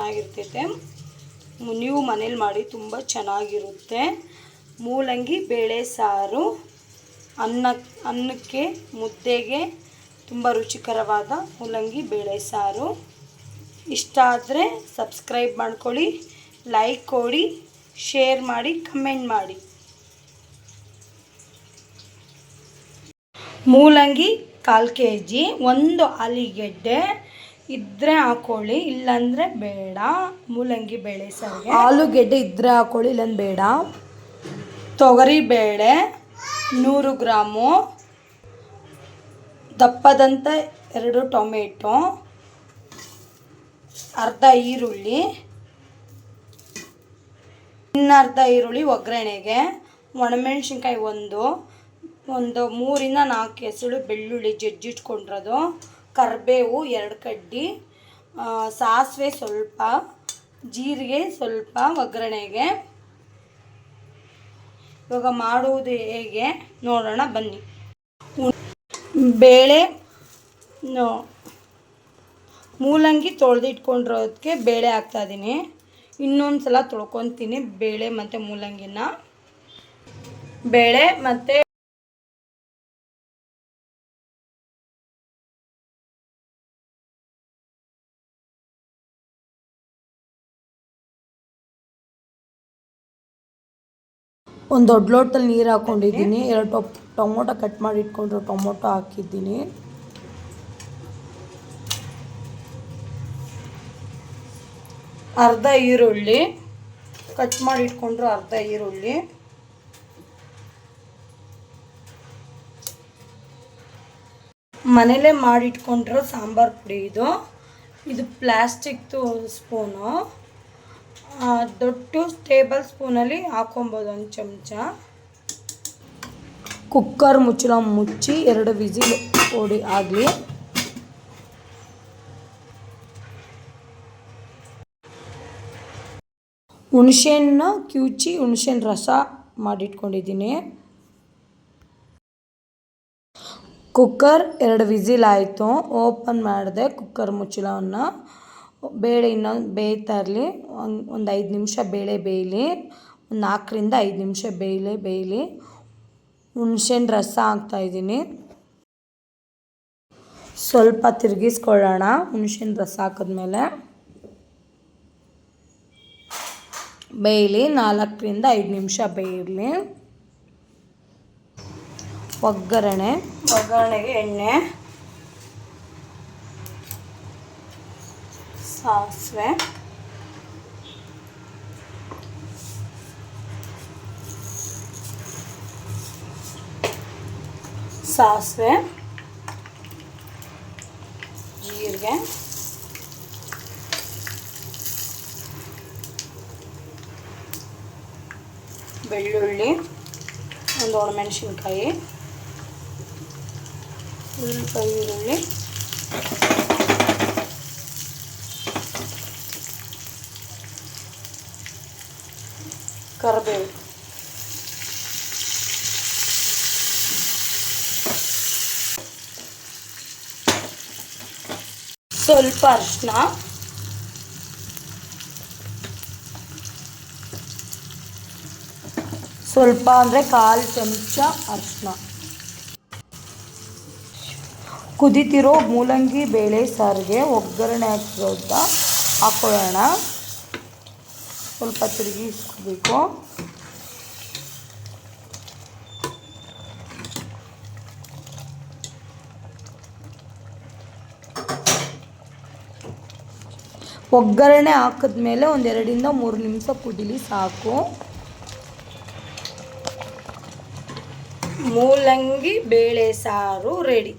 ಚೆನ್ನಾಗಿರ್ತೈತೆ ನೀವು ಮನೇಲಿ ಮಾಡಿ ತುಂಬ ಚೆನ್ನಾಗಿರುತ್ತೆ. ಮೂಲಂಗಿ, ಬೇಳೆ ಸಾರು, ಅನ್ನ, ಅನ್ನಕ್ಕೆ, ಮುದ್ದೆಗೆ ತುಂಬ ರುಚಿಕರವಾದ ಮೂಲಂಗಿ, ಬೇಳೆ ಸಾರು. ಇಷ್ಟ ಆದರೆ ಸಬ್ಸ್ಕ್ರೈಬ್ ಮಾಡ್ಕೊಳ್ಳಿ, ಲೈಕ್ ಕೊಡಿ, ಶೇರ್ ಮಾಡಿ, ಕಮೆಂಟ್ ಮಾಡಿ. ಮೂಲಂಗಿ ಕಾಲು ಕೆ ಜಿ ಒಂದು ಆಲಿಗೆಡ್ಡೆ ಇದ್ದರೆ ಹಾಕೊಳ್ಳಿ, ಇಲ್ಲಾಂದರೆ ಬೇಡ. ಮೂಲಂಗಿ ಬೇಳೆ ಸಾರಿಗೆ. ಆಲೂಗೆಡ್ಡೆ ಇದ್ದರೆ ಹಾಕೊಳ್ಳಿ, ಇಲ್ಲಾಂದ್ರೆ ಬೇಡ. ತೊಗರಿ ಬೇಳೆ ನೂರು ಗ್ರಾಮು. ದಪ್ಪದಂತ ಎರಡು ಟೊಮೆಟೊ. ಅರ್ಧ ಈರುಳ್ಳಿ. ಇನ್ನರ್ಧ ಈರುಳ್ಳಿ ಒಗ್ಗರಣೆಗೆ. ಒಣಮೆಣ್ಸಿನ್ಕಾಯಿ ಒಂದು. ಒಂದು ಮೂರಿಂದ ನಾಲ್ಕು ಹೆಸರು ಬೆಳ್ಳುಳ್ಳಿ ಜಜ್ಜಿಟ್ಕೊಂಡಿರೋದು. ಕರಿಬೇವು ಎರಡು ಕಡ್ಡಿ ಸಾಸಿವೆ ಸ್ವಲ್ಪ, ಜೀರಿಗೆ ಸ್ವಲ್ಪ, ಒಗ್ಗರಣೆಗೆ. ಇವಾಗ ಮಾಡುವುದು ಹೇಗೆ ನೋಡೋಣ, ಬನ್ನಿ. ಬೇಳೆ ಮೂಲಂಗಿ ತೊಳೆದಿಟ್ಕೊಂಡಿರೋದಕ್ಕೆ ಬೇಳೆ ಹಾಕ್ತಾಯಿದ್ದೀನಿ ಇನ್ನೊಂದು ಸಲ ತೊಳ್ಕೊತೀನಿ ಬೇಳೆ ಮತ್ತು ಮೂಲಂಗಿನ. ಬೇಳೆ ಮತ್ತು ಒಂದು ದೊಡ್ಡ ಲೋಟದಲ್ಲಿ ನೀರು ಹಾಕ್ಕೊಂಡಿದ್ದೀನಿ ಎರಡು ಟೊಪ್ ಟೊಮೊಟೊ ಕಟ್ ಮಾಡಿ ಇಟ್ಕೊಂಡ್ರು ಟೊಮೊಟೊ ಹಾಕಿದ್ದೀನಿ. ಅರ್ಧ ಈರುಳ್ಳಿ ಕಟ್ ಮಾಡಿ ಇಟ್ಕೊಂಡ್ರು ಅರ್ಧ ಈರುಳ್ಳಿ. ಮನೇಲೇ ಮಾಡಿಟ್ಕೊಂಡಿರೋ ಸಾಂಬಾರು ಪುಡಿ ಇದು. ಇದು ಪ್ಲಾಸ್ಟಿಕ್ದು ಸ್ಪೂನು. ದೊಡ್ಡ ಟೇಬಲ್ ಸ್ಪೂನಲ್ಲಿ ಹಾಕೊಬೋದು ಒಂದು ಚಮಚ. ಕುಕ್ಕರ್ ಮುಚ್ಚಳ ಮುಚ್ಚಿ ಎರಡು ವಿಸಿಲ್ ಓಡಿ ಆಗಲಿ. ಹುಣಸೆಹಣ್ಣು ಕಿವುಚಿ ಹುಣಸೆಹಣ್ಣು ರಸ ಮಾಡಿಟ್ಕೊಂಡಿದ್ದೀನಿ. ಕುಕ್ಕರ್ ಎರಡು ವಿಸಿಲ್ ಆಯಿತು. ಓಪನ್ ಮಾಡಿದೆ ಕುಕ್ಕರ್ ಮುಚ್ಚಳವನ್ನು. ಬೇಳೆ ಇನ್ನೊಂದು ಬೇಯ್ತಾ ಇರಲಿ. ಒಂದು ಒಂದು ಐದು ನಿಮಿಷ ಬೇಳೆ ಬೇಯಲಿ. ಒಂದು ನಾಲ್ಕರಿಂದ ಐದು ನಿಮಿಷ ಬೇಯಲಿ ಬೇಯಲಿ. ಹುಣ್ಸೆಹಣ್ಣು ರಸ ಹಾಕ್ತಾಯಿದ್ದೀನಿ ಸ್ವಲ್ಪ ತಿರುಗಿಸ್ಕೊಳ್ಳೋಣ ಹುಣ್ಸೆಹಣ್ಣು ರಸ ಹಾಕಿದ್ಮೇಲೆ. ಬೇಯಲಿ ನಾಲ್ಕರಿಂದ ಐದು ನಿಮಿಷ ಬೇಯಲಿ. ಒಗ್ಗರಣೆ. ಒಗ್ಗರಣೆಗೆ ಎಣ್ಣೆ. ಸಾಸಿವೆ ಸಾಸಿವೆ ಜೀರಿಗೆ ಬೆಳ್ಳುಳ್ಳಿ ಒಂದು ಒಣಮೆಣಸಿನ್ಕಾಯಿ ಸ್ವಲ್ಪ ಈರುಳ್ಳಿ ಕರಿಬೇವು ಸ್ವಲ್ಪ ಅರಿಶಿನ ಸ್ವಲ್ಪ ಅಂದರೆ ಕಾಲು ಚಮಚ ಅರಿಶಿನ ಕುದಿತಿರೋ ಮೂಲಂಗಿ ಬೇಳೆ ಸಾರಿಗೆ ಒಗ್ಗರಣೆ ಹಾಕಿರೋದ ಹಾಕೊಳ್ಳೋಣ ಸ್ವಲ್ಪ ತಿರುಗಿಸ್ಕೋಬೇಕು ಒಗ್ಗರಣೆ ಹಾಕಿದ್ಮೇಲೆ ಒಂದೆರಡಿಂದ ಮೂರು ನಿಮಿಷ ಕುದಿಲಿ ಸಾಕು. ಮೂಲಂಗಿ ಬೇಳೆ ಸಾರು ರೆಡಿ